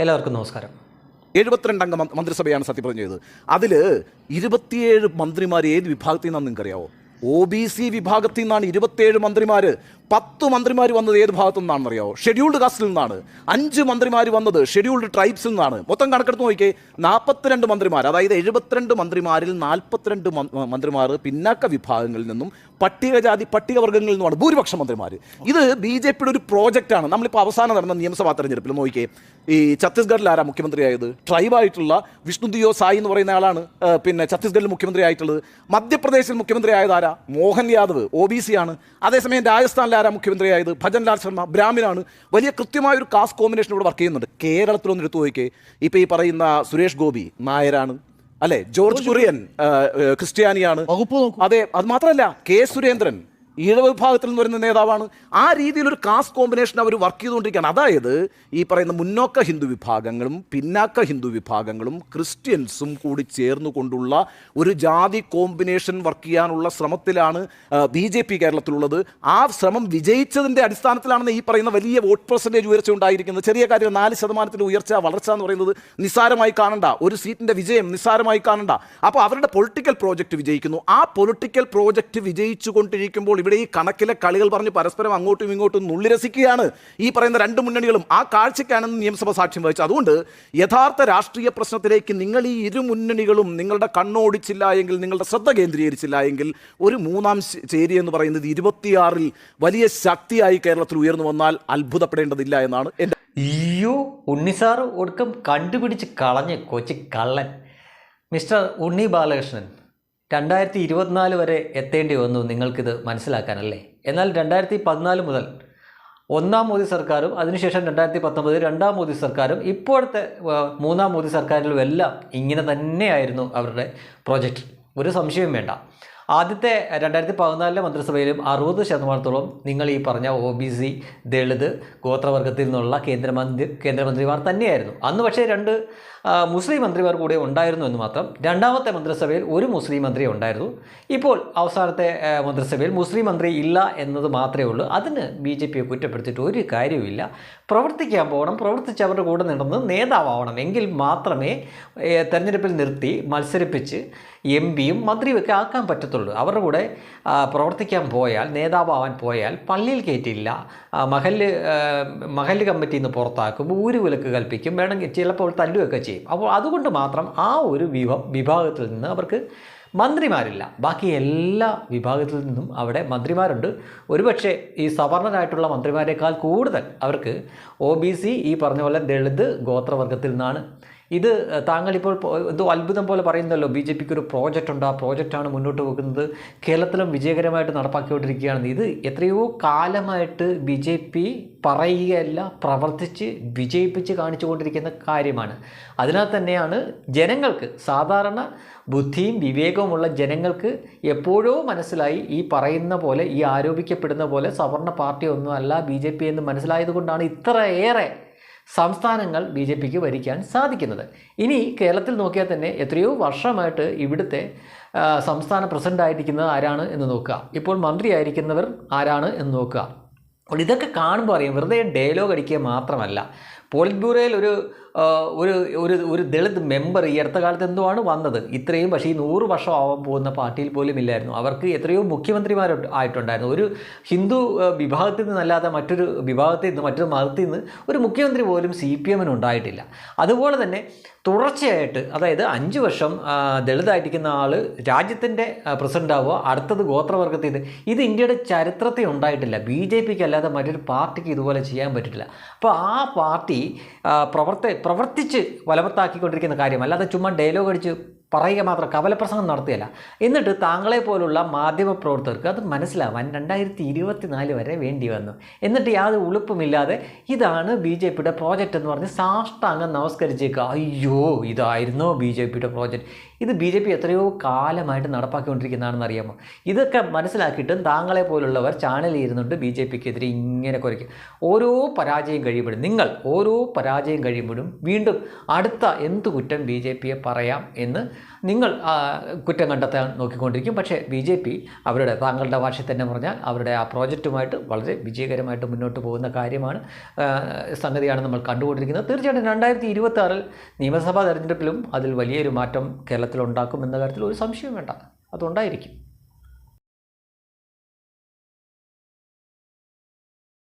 എല്ലാവർക്കും നമസ്കാരം. എഴുപത്തിരണ്ട് അംഗ മ- മന്ത്രിസഭയാണ് സത്യപ്രതിജ്ഞ ചെയ്തത് അതിൽ ഇരുപത്തിയേഴ് മന്ത്രിമാർ ഏത് വിഭാഗത്തിൽ നിന്നാണ് നിങ്ങൾക്കറിയാവോ? ഒ ബി സി വിഭാഗത്തിൽ നിന്നാണ് ഇരുപത്തിയേഴ് മന്ത്രിമാർ പത്ത് മന്ത്രിമാർ വന്നത് ഏത് ഭാഗത്തു നിന്നാണെന്ന് അറിയാവോ ഷെഡ്യൂൾഡ് കാസ്റ്റിൽ നിന്നാണ്. അഞ്ച് മന്ത്രിമാർ വന്നത് ഷെഡ്യൂൾഡ് ട്രൈബ്സിൽ നിന്നാണ്. മൊത്തം കണക്കെടുത്ത് നോക്കിയേ നാൽപ്പത്തിരണ്ട് മന്ത്രിമാർ അതായത് എഴുപത്തിരണ്ട് മന്ത്രിമാരിൽ നാൽപ്പത്തിരണ്ട് മന്ത്രിമാർ പിന്നാക്ക വിഭാഗങ്ങളിൽ നിന്നും പട്ടികജാതി പട്ടികവർഗങ്ങളിൽ നിന്നുമാണ് ഭൂരിപക്ഷം മന്ത്രിമാർ ഇത് ബി ജെ പിയുടെ ഒരു പ്രോജക്റ്റാണ് നമ്മളിപ്പോൾ അവസാനം നടന്ന നിയമസഭാ തെരഞ്ഞെടുപ്പിൽ നോക്കിയേ ഈ ഛത്തീസ്ഗഡിൽ ആരാ മുഖ്യമന്ത്രിയായത്? ട്രൈബായിട്ടുള്ള വിഷ്ണുദിയോ സായി എന്ന് പറയുന്ന ആളാണ് പിന്നെ ഛത്തീസ്ഗഡിൽ മുഖ്യമന്ത്രി ആയിട്ടുള്ളത് മധ്യപ്രദേശിൽ മുഖ്യമന്ത്രി ആരാ? Mohan Yadav O B C ആണ്. അതേസമയം രാജസ്ഥാനിൽ ആരാ മുഖ്യമന്ത്രിയായത് ഭജൻലാൽ ശർമ്മ ബ്രാഹ്മിനാണ്. വലിയ കൃത്യമായ ഒരു കാസ്റ്റ് കോമ്പിനേഷൻ ഇവിടെ വർക്ക് ചെയ്യുന്നുണ്ട്. കേരളത്തിലൊന്ന് എടുത്തു നോക്കിയേ ഇപ്പോൾ ഈ പറയുന്ന സുരേഷ് ഗോപി നായരാണ്. അല്ലെ? ജോർജ് കുര്യൻ ക്രിസ്ത്യാനിയാണ്. അതെ അത് മാത്രമല്ല കെ സുരേന്ദ്രൻ ഈഴവ വിഭാഗത്തിൽ നിന്ന് വരുന്ന നേതാവാണ്. ആ രീതിയിലൊരു കാസ്റ്റ് കോമ്പിനേഷൻ അവർ വർക്ക് ചെയ്തുകൊണ്ടിരിക്കുകയാണ്. അതായത് ഈ പറയുന്ന മുന്നോക്ക ഹിന്ദു വിഭാഗങ്ങളും പിന്നാക്ക ഹിന്ദു വിഭാഗങ്ങളും ക്രിസ്ത്യൻസും കൂടി ചേർന്നുകൊണ്ടുള്ള ഒരു ജാതി കോമ്പിനേഷൻ വർക്ക് ചെയ്യാനുള്ള ശ്രമത്തിലാണ് ബി ജെ പി കേരളത്തിലുള്ളത്. ആ ശ്രമം വിജയിച്ചതിന്റെ അടിസ്ഥാനത്തിലാണ് ഈ പറയുന്ന വലിയ വോട്ട് പെർസെന്റേജ് ഉയർച്ച ഉണ്ടായിരിക്കുന്നത്. ചെറിയ കാര്യം നാല് ശതമാനത്തിന്റെ ഉയർച്ച വളർച്ച എന്ന് പറയുന്നത് നിസ്സാരമായി കാണണ്ട. ഒരു സീറ്റിന്റെ വിജയം നിസ്സാരമായി കാണണ്ട. അപ്പോൾ അവരുടെ പൊളിറ്റിക്കൽ പ്രോജക്റ്റ് വിജയിക്കുന്നു. ആ പൊളിറ്റിക്കൽ പ്രോജക്റ്റ് വിജയിച്ചു കൊണ്ടിരിക്കുമ്പോൾ ഇവിടെ ഈ കണക്കിലെ കളികൾ പറഞ്ഞ് പരസ്പരം അങ്ങോട്ടും ഇങ്ങോട്ടും നുള്ളിരസിക്കുകയാണ് ഈ പറയുന്ന രണ്ട് മുന്നണികളും ആ കാഴ്ചയ്ക്കാണ് നിയമസഭ സാക്ഷ്യം വഹിച്ചത് അതുകൊണ്ട് യഥാർത്ഥ രാഷ്ട്രീയ പ്രശ്നത്തിലേക്ക് നിങ്ങൾ ഈ ഇരു മുന്നണികളും നിങ്ങളുടെ കണ്ണോടിച്ചില്ല എങ്കിൽ നിങ്ങളുടെ ശ്രദ്ധ കേന്ദ്രീകരിച്ചില്ല എങ്കിൽ ഒരു മൂന്നാം ചേരി എന്ന് പറയുന്നത് ഇരുപത്തിയാറിൽ വലിയ ശക്തിയായി കേരളത്തിൽ ഉയർന്നു വന്നാൽ അത്ഭുതപ്പെടേണ്ടതില്ല എന്നാണ് എന്റെ അയ്യോ ഉണ്ണിസാർ ഒടുക്കം കണ്ടുപിടിച്ച് കളഞ്ഞ് കൊച്ചി കള്ളൻ. മിസ്റ്റർ ഉണ്ണി ബാലകൃഷ്ണൻ രണ്ടായിരത്തി ഇരുപത്തിനാല് വരെ എത്തേണ്ടി വന്നു നിങ്ങൾക്കിത് മനസ്സിലാക്കാനല്ലേ? എന്നാൽ രണ്ടായിരത്തി പതിനാല് മുതൽ ഒന്നാം മോദി സർക്കാരും അതിനുശേഷം രണ്ടായിരത്തി പത്തൊമ്പത് രണ്ടാം മോദി സർക്കാരും ഇപ്പോഴത്തെ മൂന്നാം മോദി സർക്കാരിലും എല്ലാം ഇങ്ങനെ തന്നെയായിരുന്നു അവരുടെ പ്രോജക്റ്റ് ഒരു സംശയവും വേണ്ട. ആദ്യത്തെ രണ്ടായിരത്തി പതിനാലിലെ മന്ത്രിസഭയിലും അറുപത് ശതമാനത്തോളം നിങ്ങൾ ഈ പറഞ്ഞ ഒ ബി സി ദളിത് ഗോത്രവർഗത്തിൽ നിന്നുള്ള കേന്ദ്രമന്ത്രി കേന്ദ്രമന്ത്രിമാർ തന്നെയായിരുന്നു. അന്ന് പക്ഷേ രണ്ട് മുസ്ലിം മന്ത്രിമാർ കൂടെ ഉണ്ടായിരുന്നു എന്ന് മാത്രം രണ്ടാമത്തെ മന്ത്രിസഭയിൽ ഒരു മുസ്ലിം മന്ത്രി ഉണ്ടായിരുന്നു. ഇപ്പോൾ അവസാനത്തെ മന്ത്രിസഭയിൽ മുസ്ലിം മന്ത്രി ഇല്ല എന്നത് മാത്രമേ ഉള്ളൂ. അതിന് ബി ജെ പിയെ കുറ്റപ്പെടുത്തിയിട്ട് ഒരു കാര്യവുമില്ല. പ്രവർത്തിക്കാൻ പോകണം പ്രവർത്തിച്ച് അവരുടെ കൂടെ നടന്ന് നേതാവണം എങ്കിൽ മാത്രമേ തെരഞ്ഞെടുപ്പിൽ നിർത്തി മത്സരിപ്പിച്ച് എം പിയും മന്ത്രിയുമൊക്കെ ആക്കാൻ പറ്റത്തുള്ളൂ. അവരുടെ കൂടെ പ്രവർത്തിക്കാൻ പോയാൽ നേതാവാവാൻ പോയാൽ പള്ളിയിൽ കയറ്റില്ല മഹൽ മഹല്ല് കമ്മിറ്റിയിൽ നിന്ന് പുറത്താക്കും ഊര് വിലക്ക് കൽപ്പിക്കും വേണമെങ്കിൽ ചിലപ്പോൾ തല്ലുകയൊക്കെ ചെയ്യും. അപ്പോൾ അതുകൊണ്ട് മാത്രം ആ ഒരു വിഭ വിഭാഗത്തിൽ നിന്ന് അവർക്ക് മന്ത്രിമാരില്ല. ബാക്കി എല്ലാ വിഭാഗത്തിൽ നിന്നും അവിടെ മന്ത്രിമാരുണ്ട്. ഒരുപക്ഷെ ഈ സവർണരായിട്ടുള്ള മന്ത്രിമാരെക്കാൾ കൂടുതൽ അവർക്ക് ഒ ബി സി ഈ പറഞ്ഞ പോലെ ദളിത് ഗോത്രവർഗത്തിൽ നിന്നാണ് ഇത് താങ്കൾ ഇപ്പോൾ എന്തോ അത്ഭുതം പോലെ പറയുന്നല്ലോ ബി ജെ പിക്ക് ഒരു പ്രോജക്റ്റ് ഉണ്ട് ആ പ്രോജക്റ്റാണ് മുന്നോട്ട് പോകുന്നത്. കേരളത്തിലും വിജയകരമായിട്ട് നടപ്പാക്കിക്കൊണ്ടിരിക്കുകയാണ് ഇത് എത്രയോ കാലമായിട്ട് ബി ജെ പി പറയുകയല്ല പ്രവർത്തിച്ച് വിജയിപ്പിച്ച് കാണിച്ചുകൊണ്ടിരിക്കുന്ന കാര്യമാണ്. അതിനാൽ തന്നെയാണ് ജനങ്ങൾക്ക് സാധാരണ ബുദ്ധിയും വിവേകവുമുള്ള ജനങ്ങൾക്ക് എപ്പോഴോ മനസ്സിലായി ഈ പറയുന്ന പോലെ ഈ ആരോപിക്കപ്പെടുന്ന പോലെ സവർണ പാർട്ടി ഒന്നും അല്ല ബി ജെ പി എന്ന് മനസ്സിലായതുകൊണ്ടാണ് ഇത്രയേറെ സംസ്ഥാനങ്ങൾ ബി ജെ പിക്ക് ഭരിക്കാൻ സാധിക്കുന്നത്. ഇനി കേരളത്തിൽ നോക്കിയാൽ തന്നെ എത്രയോ വർഷമായിട്ട് ഇവിടുത്തെ സംസ്ഥാന പ്രസിഡന്റ് ആയിരിക്കുന്നത് ആരാണ് എന്ന് നോക്കുക. ഇപ്പോൾ മന്ത്രിയായിരിക്കുന്നവർ ആരാണ് എന്ന് നോക്കുക. അപ്പോൾ ഇതൊക്കെ കാണുമ്പോൾ അറിയാം വെറുതെ ഡയലോഗ് അടിക്കുക മാത്രമല്ല. പോളിറ്റ് ബ്യൂറോയിൽ ഒരു ഒരു ഒരു ഒരു ദളിത് മെമ്പർ ഈ അടുത്ത കാലത്ത് എന്തോ ആണ് വന്നത്. ഇത്രയും പക്ഷേ ഈ നൂറ് വർഷം ആവാൻ പോകുന്ന പാർട്ടിയിൽ പോലും ഇല്ലായിരുന്നു. അവർക്ക് എത്രയോ മുഖ്യമന്ത്രിമാർ ആയിട്ടുണ്ടായിരുന്നു. ഒരു ഹിന്ദു വിഭാഗത്തിൽ നിന്നല്ലാതെ മറ്റൊരു വിഭാഗത്തിൽ നിന്ന് മറ്റൊരു മതത്തിൽ നിന്ന് ഒരു മുഖ്യമന്ത്രി പോലും സി പി എമ്മിന് ഉണ്ടായിട്ടില്ല. അതുപോലെ തന്നെ തുടർച്ചയായിട്ട് അതായത് അഞ്ച് വർഷം ദളിതായിരിക്കുന്ന ആൾ രാജ്യത്തിന്റെ പ്രസിഡന്റ് ആവുക അടുത്തത് ഗോത്രവർഗത്തിൽ നിന്ന് ഇത് ഇന്ത്യയുടെ ചരിത്രത്തെ ഉണ്ടായിട്ടില്ല. ബി ജെ പിക്ക് അല്ലാതെ മറ്റൊരു പാർട്ടിക്ക് ഇതുപോലെ ചെയ്യാൻ പറ്റില്ല അപ്പോൾ ആ പാർട്ടി പ്രവർത്തി പ്രവർത്തിച്ച് ഫലവത്താക്കിക്കൊണ്ടിരിക്കുന്ന കാര്യം അല്ലാതെ ചുമ്മാ ഡയലോഗ് അടിച്ച് പറയുക മാത്രം കവലപ്രസംഗം നടത്തിയല്ല. എന്നിട്ട് താങ്കളെ പോലുള്ള മാധ്യമ പ്രവർത്തകർക്ക് അത് മനസ്സിലാവാൻ രണ്ടായിരത്തി ഇരുപത്തി നാല് വരെ വേണ്ടി വന്നു. എന്നിട്ട് യാതൊരു ഉളുപ്പുമില്ലാതെ ഇതാണ് ബി ജെ പിയുടെ പ്രോജക്റ്റ് എന്ന് പറഞ്ഞ് സാഷ്ടാംഗം നമസ്കരിച്ചേക്കുക. അയ്യോ ഇതായിരുന്നോ ബി ജെ പിയുടെ പ്രോജക്റ്റ്. ഇത് ബി ജെ പി എത്രയോ കാലമായിട്ട് നടപ്പാക്കിക്കൊണ്ടിരിക്കുന്നതാണെന്ന് അറിയാമോ? ഇതൊക്കെ മനസ്സിലാക്കിയിട്ടും താങ്കളെ പോലുള്ളവർ ചാനലിൽ ഇരുന്നുകൊണ്ട് ബി ജെ പിക്കെതിരെ ഇങ്ങനെ കുറയ്ക്കും ഓരോ പരാജയം കഴിയുമ്പോഴും നിങ്ങൾ ഓരോ പരാജയം കഴിയുമ്പോഴും വീണ്ടും അടുത്ത എന്ത് കുറ്റം ബി ജെ പിയെ പറയാം എന്ന് നിങ്ങൾ കുറ്റം കണ്ടെത്താൻ നോക്കിക്കൊണ്ടിരിക്കും. പക്ഷേ ബി ജെ പി അവരുടെ താങ്കളുടെ ഭാഷയിൽ തന്നെ പറഞ്ഞാൽ അവരുടെ ആ പ്രോജക്റ്റുമായിട്ട് വളരെ വിജയകരമായിട്ട് മുന്നോട്ട് പോകുന്ന കാര്യമാണ് സംഗതിയാണ് നമ്മൾ കണ്ടുകൊണ്ടിരിക്കുന്നത്. തീർച്ചയായിട്ടും രണ്ടായിരത്തി ഇരുപത്തി ആറിൽ നിയമസഭാ തെരഞ്ഞെടുപ്പിലും അതിൽ വലിയൊരു മാറ്റം കേരളത്തിൽ ഉണ്ടാക്കും എന്ന കാര്യത്തിൽ ഒരു സംശയവും വേണ്ട. അതുണ്ടായിരിക്കും.